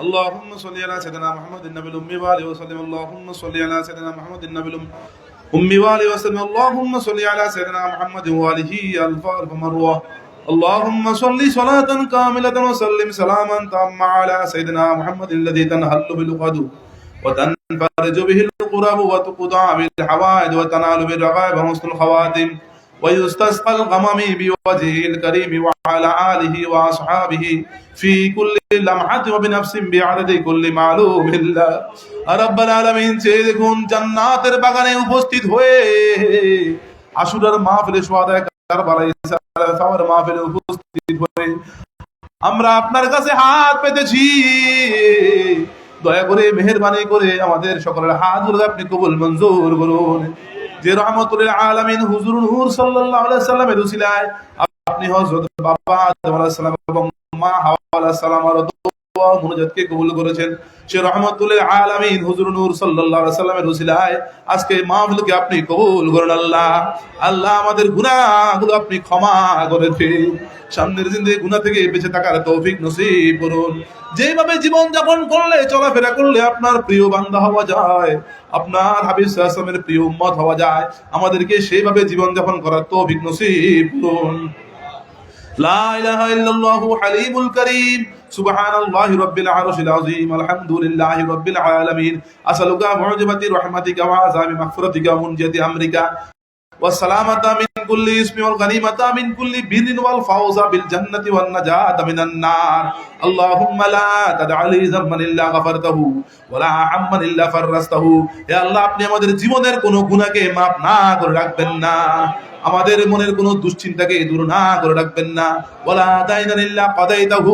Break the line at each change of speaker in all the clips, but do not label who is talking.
اللهم صل على سيدنا محمد النبي الأمي وآله وسلم اللهم صل على سيدنا محمد النبي الأمي وآله وسلم اللهم صل على سيدنا محمد وآله ألف ألف مروة اللهم صل صلاة كاملة وسلم سلاما تاما على سيدنا محمد الذي تنهل بالعقد وتنفرج به القرب وتقطع بالحوائج وتنال بالرغائب وحسن الخواتم ويستسقى الغمم بوجهه الكريم وعلى آله وأصحابه في كل لمحة وبنفس بعدد كل معلوم الله رب العالمين চেয়ে দেখুন জান্নাতের বাগানে উপস্থিত হয়ে আশুরার মাহফিলে সোয়াদায় কারবালা ইসার মাহফিলে উপস্থিত হয়ে আমরা আপনার কাছে হাত পেতেছি দয়া করে মেহরবানি করে আমাদের সকলের হাত গুলো আপনি কবুল মঞ্জুর করুন যে রহমতুল আলমিন হুজুর হুর সাল্লাহ সাল্লামের উসিলায়, আপনি হজরত বাবা আদম আলাহ সালাম এবং মা হাওয়া আলাহ দোয়া মুনাজাতকে কবুল করেছেন। সে আলামিন হুজুর নূর সাল্লাল্লাহু আলাইহি সাল্লামের উসিলায় আজকে মাহফিলকে আপনি কবুল করুন আল্লাহ। আল্লাহ আমাদের গুনাহগুলো আপনি ক্ষমা করে দিন। সামনের জিন্দগি গুনাহ থেকে বেঁচে থাকার তৌফিক নসিব করুন। যেভাবে জীবন যাপন করলে, চলাফেরা করলে আপনার প্রিয় বান্দা হওয়া যায়, আপনার হাবিব সাল্লামের প্রিয় উম্মত হওয়া যায়, আমাদেরকে সেইভাবে জীবন যাপন করার তৌফিক নসিব করুন। لا إله إلا الله حليم الكريم سبحان الله رب العرش العظيم الحمد لله رب العالمين أسألك معجبة رحمتك وعذاب مغفرتك ومنجة أمرك والسلامة من كل اسم والغنيمة من كل بر والفوز بالجنة والنجاة من النار اللهم لا تدع لي ذنبا إلا غفرته ولا عما إلا فرسته يا الله আপনি আমাদের জীবনের কোনো গুনাহকে মাফ না করে রাখবেন না আমাদের মনের কোনো দুশ্চিন্তাকে দূর না করে রাখবেন না। ওলা ইল্লা কাদাইতাহু,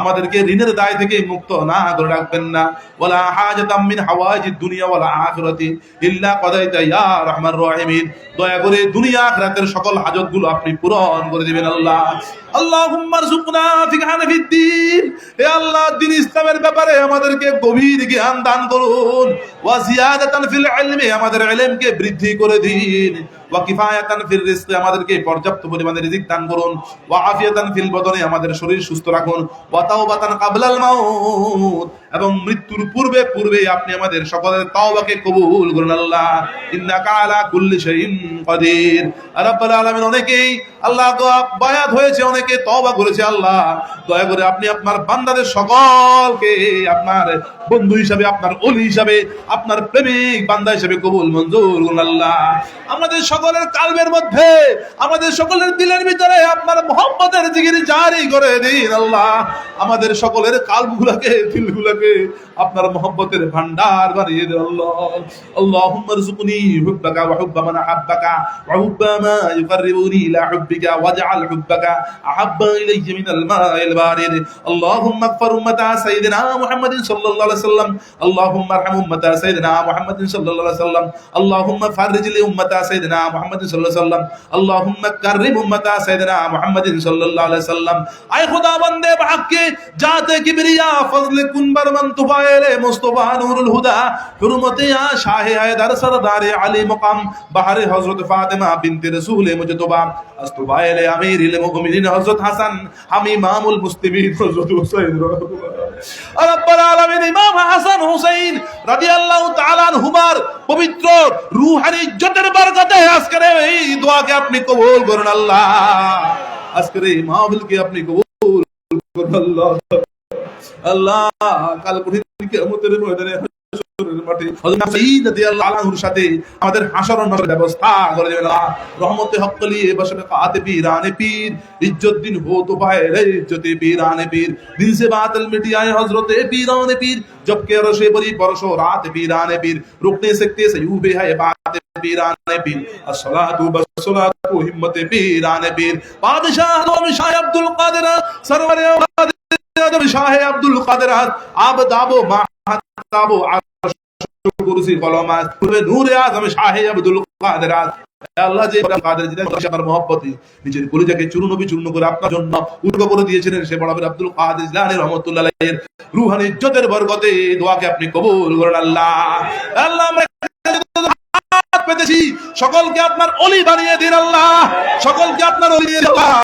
আমাদেরকে ঋণের দায় থেকে মুক্ত না করে রাখবেন না। ওলা হাজাতাম মিন হাওয়াজি দুনিয়া ওয়ালা আখিরাতি ইল্লা কাদাইতা ইয়া রাহমার রাহিমিন। দয়া করে দুনিয়া আখিরাতের সকল হাজতগুলো আপনি পূরণ করে দিবেন আল্লাহ। হে আল্লাহ, দিন ইসলামের ব্যাপারে আমাদেরকে গভীর জ্ঞান দান করুন। ওয়া জিয়াদাতান ফিল ইলমি, আমাদের ইলমকে বৃদ্ধি করে দিন। ওয়া কিফায়াতান আমাদেরকে পর্যাপ্ত পরিমাণে রিজিক দান করুন। ওয়া আফিয়াতান ফিল বদনে, আমাদের শরীর সুস্থ রাখুন। ওয়া তাওবাতান কাবলাল মাউত। এবং মৃত্যুর পূর্বে পূর্বে আপনি আমাদের সকলের তাওবাকে কবুল করুন আল্লাহ। ইন্নাকা আলা কুল্লি শাইইন কাদির। রাব্বুল আলামিন অনেকেই আল্লাহ বায়াত হয়েছে, অনেকে তওবা করেছে আল্লাহ। দয়া করে আপনি আপনার বান্দাদের সকলকে, আপনার বন্ধু হিসাবে, আপনার ওলি হিসাবে, আপনার প্রেমিক বান্দা হিসাবে কবুল মঞ্জুর করুন আল্লাহ। আমাদের সকলের কালবের মধ্যে, আমাদের সকলের দিলের ভিতরে আপনার মোহাম্মদের জিগিরি জারি করে দিন আল্লাহ। আমাদের সকলের কালবগুলাকে দিলগুলাকে থেকে আপনার মহব্বতের ভান্ডার বাড়িয়ে দেন আল্লাহ اللهم ارزقني حبك وحب من احبك وحب ما يقربني الى حبك واجعل حبك احب الي من الماء البارد اللهم اغفر امه سيدنا محمد صلى الله عليه وسلم اللهم ارحم امه سيدنا محمد صلى الله عليه وسلم اللهم فرج لامه سيدنا محمد صلى الله عليه وسلم اللهم كرم امه سيدنا محمد صلى الله عليه وسلم اي خدا بندے بحق کے جاتے کبریا فضل کنبر মান তুফায়েলে মুস্তফা নুরুল হুদা, হুরমতিয়া শাহে হায়দার সরদারে আলী মুকাম, বাহারে হযরত ফাতেমা বিনতে রাসূল মুজতবা আস্তুবায়েলে আমিরুল মুমিনিন হযরত হাসান, হামিমামুল মুসলিমিন হযরত হুসাইন রব্বুল আলামিন ইমাম হাসান হুসাইন রাদিয়াল্লাহু তাআলা আনহুমার পবিত্র রূহানি ইজ্জতের বরকতে আজকের এই দোয়াকে আপনি কবুল করুন আল্লাহ। আজকের এই মাহফিলকে আপনি কবুল করুন আল্লাহ। আল্লাহ কাল কঠিন কিয়ামতের ময়দানে হাসরের মাঠে হযরত সাঈদ রাদিয়াল্লাহু আনহুর সাথে আমাদের হাসর ও নসরের ব্যবস্থা করে দিবেন আল্লাহ রহমতে হক লিয়ে বসবে কাতে পীরানে পীর इज्जत दिन हो तो पाए रे इज्जत पीराने पीर दिन से बादल मिट आए हजरत पीराने पीर जब के रशे बरी परसो रात पीराने पीर रुक नहीं सकते सयूबे है बात पीराने पीर अस्सलातु बस्सलातु हिम्मत पीराने पीर बादशाह आलम शाह अब्दुल कादिर सरवर শাহে আব্দুল কাদের আব দাবো কলমাস নূরে আজম, শাহে আব্দুল কাদের আল্লাহ, যে কাদের যিনি নিজের কলিজাকে চূর্ণ বিচূর্ণ করে আপনার জন্য উর্গ করে দিয়েছিলেন সে বড় আব্দুল কাদের জিলানী রহমতুল্লাহ ইজ্জতের বরকতে। দোয়াকে আপনি কবুল করুন, আল্লাহ। আল্লাহ পেতেছি, সকলকে আপনার অলি বানিয়ে দিন, আল্লাহ। সকলকে আপনার অলি আল্লাহ।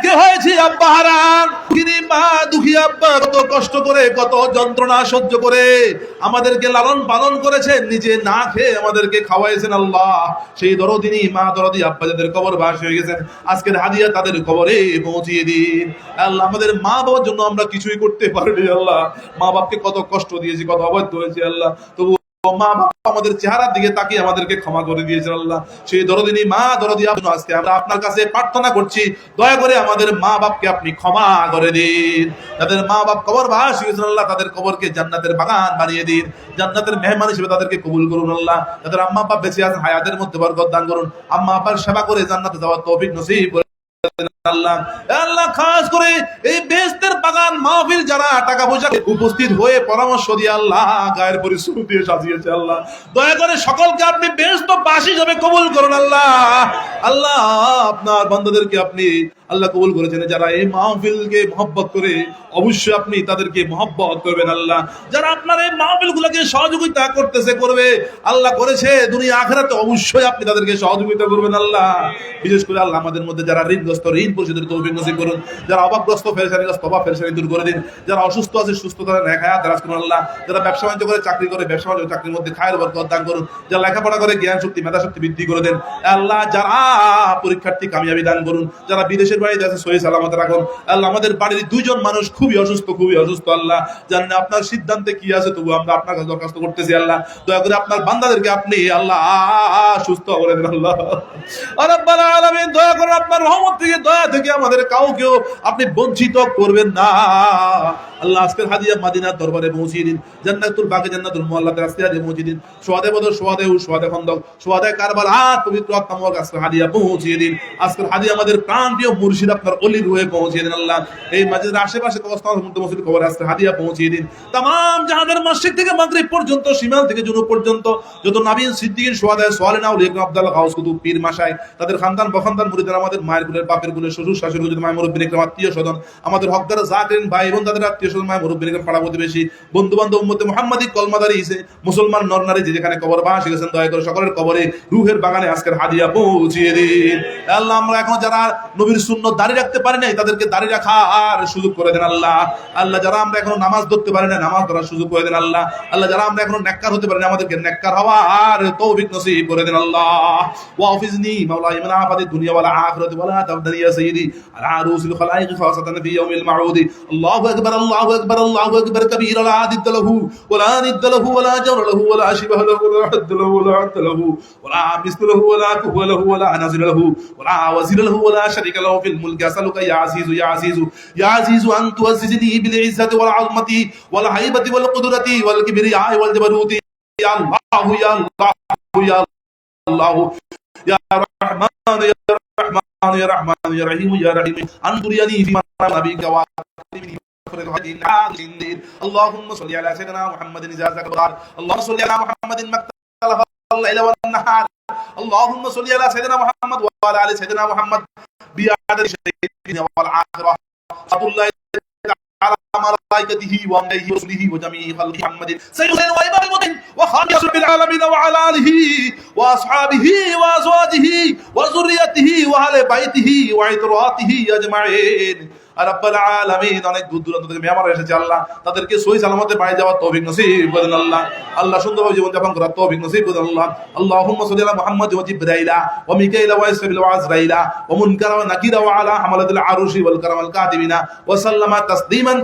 হয়েছি, আব্বা হারান তিনি মা দুঃখী আব্বা, কত কষ্ট করে, কত যন্ত্রণা সহ্য করে আমাদেরকে লালন পালন করেছেন, নিজে না খেয়ে আমাদেরকে খাওয়াইছেন আল্লাহ। সেই দরদিনী, মা দরদি, আব্বা যাদের কবর বাস হয়ে গেছেন, আজকের হাদিয়া তাদের কবরে পৌঁছিয়ে দিন। আল্লাহ, আমাদের মা বাবার জন্য আমরা কিছুই করতে পারিনি, আল্লাহ। মা বাপকে কত কষ্ট দিয়েছি, কত অবৈধ হয়েছে, আল্লাহ। তবু মা আমাদের চেহারার দিকে তাকিয়ে আমাদেরকে ক্ষমা করে দিয়েছেন আল্লাহ। সেই দরদিনী মা আজকে আমরা আপনার কাছে প্রার্থনা করছি, দয়া করে আমাদের মা বাপকে আপনি ক্ষমা করে দিন। তাদের মা বাপ কবর আল্লাহ, তাদের কবরকে জান্নাতের বাগান বানিয়ে দিন। জান্নাতের মেহমান হিসেবে তাদেরকে কবুল করুন আল্লাহ। তাদের আম্মা বাপ বেঁচে আছেন, হায়াতের মধ্যে বরকত দান করুন। আম্মা আব্বার সেবা করে জান্নাতে যাওয়ার তৌফিক নসিব আল্লাহ। খাস করে এই বেস্তের বাগান মাহফিল যারা টাকা পয়সা উপস্থিত হয়ে পরামর্শ দিয়ে আল্লাহ গায়ের পরিশ্রম দিয়ে সাজিয়েছে আল্লাহ। দয়া করে সকলকে আপনি বেস্ত বাসী হিসাবে কবুল করুন আল্লাহ। আল্লাহ, আপনার আপনি আল্লাহ কবুল করেছেন। যারা এই মাহফিলকে মহব্বত করে অবশ্যই আপনি তাদেরকে মহব্বত করবেন আল্লাহ। যারা আপনার এই মাহফিল গুলোকে সহযোগিতা করতেছে, করবে, আল্লাহ করেছে, দুনিয়া আখেরাতে অবশ্যই আপনি তাদেরকে সহযোগিতা করবেন আল্লাহ। বিশেষ করে আল্লাহ আমাদের মধ্যে যারা ঋণগ্রস্ত, ঋণ পরিশোধের তৌফিক নসিব করুন। যারা অভাবগ্রস্ত ফেরেশানিগ্রস্ত অভাব ফেরেশানি দূর করে দিন। যারা অসুস্থ আছে, সুস্থ তারা নেখায়া দারাজ করুন আল্লাহ। যারা ব্যবসা বাণিজ্য করে, চাকরি করে, ব্যবসা বাণিজ্য চাকরির মধ্যে খায়ের বরকত দান করুন। যারা লেখাপড়া করে, জ্ঞান শক্তি, মেধা শক্তি বৃদ্ধি করে দেন। আল্লাহ যারা পরীক্ষার্থী কামিয়াবি দান করুন। যারা বিদেশের বাড়িতে আছে, সহি সালামত রাখুন। আল্লাহ আমাদের বাড়ির দুইজন মানুষ খুবই অসুস্থ খুবই অসুস্থ আল্লাহ। জানেন আপনার সিদ্ধান্তে কি আছে তবু আমরা আপনার কাছে দরখাস্ত করতেছি আল্লাহ। দয়া করে আপনার বান্দাদেরকে আপনি আল্লাহ সুস্থ করে দেন আল্লাহ। আলামিন, দয়া করে আপনার রহমত থেকে দয়া থেকে আমাদের কাউকেও আপনি বঞ্চিত করবেন না। আল্লাহ আজকের হাদিয়া মাদিনার দরবারে পৌঁছিয়ে দিন। জান্নাতুল বাগে জান্নাতুল আজকে হাদিয়া পৌঁছিয়ে দিন। সোয়াদে বদর, সোয়াদে উ সোয়াদে খন্দক, সোয়াদে কারবালা পবিত্র আত্মামক আজকের হাদিয়া পৌঁছিয়ে দিন। আজকের হাদিয়া আমাদের প্রাণ প্রিয় মুর্শিদ আপনার অলির হয়ে পৌঁছিয়ে দিন আল্লাহ। এই মাঝের আশেপাশে কবরস্থান মধ্যে মসজিদ কবর আজকের হাদিয়া পৌঁছিয়ে দিন। তাম জাহাদের মসজিদ থেকে মাগরিব পর্যন্ত সীমাল থেকে জুনুব পর্যন্ত, যত নাবিন সিদ্দিকিন, সোয়াদে সোয়ালিনা উল ইকরাম আব্দুল্লাহ গাউস কুতুব, পীর মাশাই তাদের খানদান, বখানদান মুরিদান আমাদের মায়ের কুলের বাপের কুলের শ্বশুর শাশুড়ি কুলের মায়ের ইকরাম আত্মীয় স্বজন, আমাদের হকদার জাকিরিন ভাই বোন, তাদের আত্মীয় স্বজন মায়ের পাড়া প্রতিবেশী বন্ধু বান্ধব উম্মতে মুহাম্মাদি কলমাদারি ইসে মুসলমান নর নারী যে যেখানে কবর বাসি গেছেন, দয়া করে সকলের কবরে রুহের বাগানে আজকের হাদিয়া পৌঁছিয়ে দিন। আল্লাহ, আমরা এখন যারা নবীর সুন্নত দাঁড়িয়ে রাখতে পারি নাই, তাদেরকে দাঁড়িয়ে রাখা আর সুযোগ করে দেন আল্লাহ। আল্লাহ, যারা আমরা এখনও নামাজ ধরতে পারি না নামাজ ধরার সুযোগ করে দেন আল্লাহ। আল্লাহ, যারা আমরা এখনও নেককার হতে পারি না আমাদেরকে নেককার আর তৌফিক নসিব করে দেন আল্লাহ। ওয়াফিজনি মাওলা ইমান আফাদি দুনিয়া ওয়ালা আখিরাতি ওয়ালা তাবদালি ইয়া সাইয়্যিদি আলা রুসিল খালাইক খাসাতান ফি ইয়াউমিল মাউদ। আল্লাহু আকবার, আল্লাহু الله أكبر الله أكبر كبير لا عدد له ولا ند له ولا جر له ولا شبه له ولا حد له ولا عد له ولا مثل له ولا كهو له ولا نظير له ولا وزير له ولا شريك له في الملك أسألك يا عزيز يا عزيز يا عزيز أن تعززني بالعزة والعظمة والهيبة والقدرة والكبرياء والجبروت يا الله يا الله يا الله يا رحمن يا رحمن يا رحمن يا رحيم يا رحيم انظر يدي في مرام ابيك واكرمني اللهم صل على سيدنا محمد اذا ذكر اللهم صل على محمد مكتب الليل والنهار اللهم صل على سيدنا محمد وعلى ال سيدنا محمد بعدد الشيء والعاخره صلى الله على ملائكته وأمره ورسله وجميع خلق محمد سيد حسين وإمام المدين وخالق رب العالمين وعلى آله وأصحابه وأزواجه وذريته وأهل بيته وعطراته أجمعين রব্বাল আলামিন অনেক দূর দূরান্ত থেকে মেহমান এসেছে আল্লাহ তাদেরকে সহি সালামতে বাড়ি যাওয়ার তৌফিক নসিব করেন আল্লাহ আল্লাহ সুন্দরভাবে জীবন যাপন করার তৌফিক নসিব করেন আল্লাহ আল্লাহুম্মা সাল্লি আলা মুহাম্মদ ওয়া জিবরাইলা ওয়া মিকাইলা ওয়া ইসরাফিল ওয়া আজরাইলা ওয়া মুনকারা ওয়া নাকিরা ওয়া আলা হামালাতিল আরশি ওয়াল কারামাল কাতিবিনা ওয়া সাল্লামা তাসলিমান